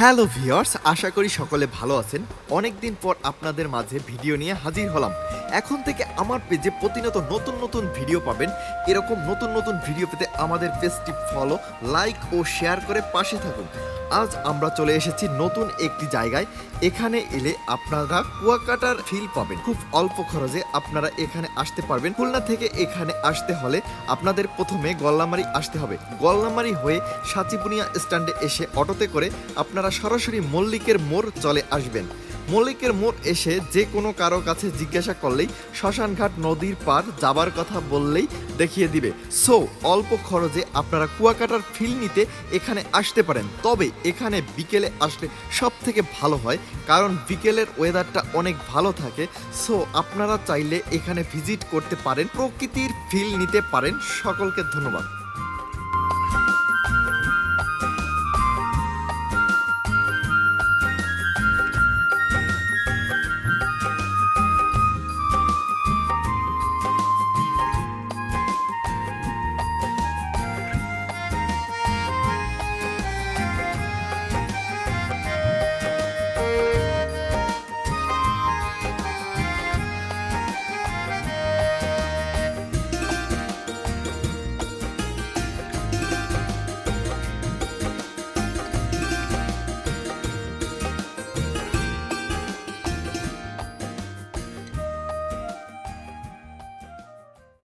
Hello viewers আশা করি সকলে ভালো আছেন। অনেক দিন পর আপনাদের মাঝে ভিডিও নিয়ে হাজির হলাম। এখন থেকে আমার পেজে প্রতিনিয়ত নতুন নতুন ভিডিও পাবেন। এরকম নতুন নতুন ভিডিও পেতে আমাদের পেজটি ফলো, লাইক ও শেয়ার করে পাশে থাকুন। আজ আমরা চলে এসেছি নতুন একটি জায়গায়। এখানে এলে আপনারা কুয়াকাটার ফিল পাবেন। খুব অল্প খরচে আপনারা এখানে আসতে পারবেন। খুলনা থেকে এখানে আসতে হলে আপনাদের প্রথমে গল্লামারি আসতে হবে। গল্লামারি হয়ে সাচিপুনিয়া স্ট্যান্ডে এসে অটোতে করে আপনারা সরাসরি মল্লিকের মোড় চলে আসবেন। মল্লিকের মোড় এসে যে কোনো কারও কাছে জিজ্ঞাসা করলেই শ্মশানঘাট নদীর পার যাবার কথা বললেই দেখিয়ে দিবে। সো, অল্প খরচে আপনারা কুয়াকাটার ফিল নিতে এখানে আসতে পারেন। তবে এখানে বিকেলে আসলে সব থেকে ভালো হয়, কারণ বিকেলের ওয়েদারটা অনেক ভালো থাকে। সো, আপনারা চাইলে এখানে ভিজিট করতে পারেন। প্রকৃতির ফিল নিতে পারেন। সকলকে ধন্যবাদ।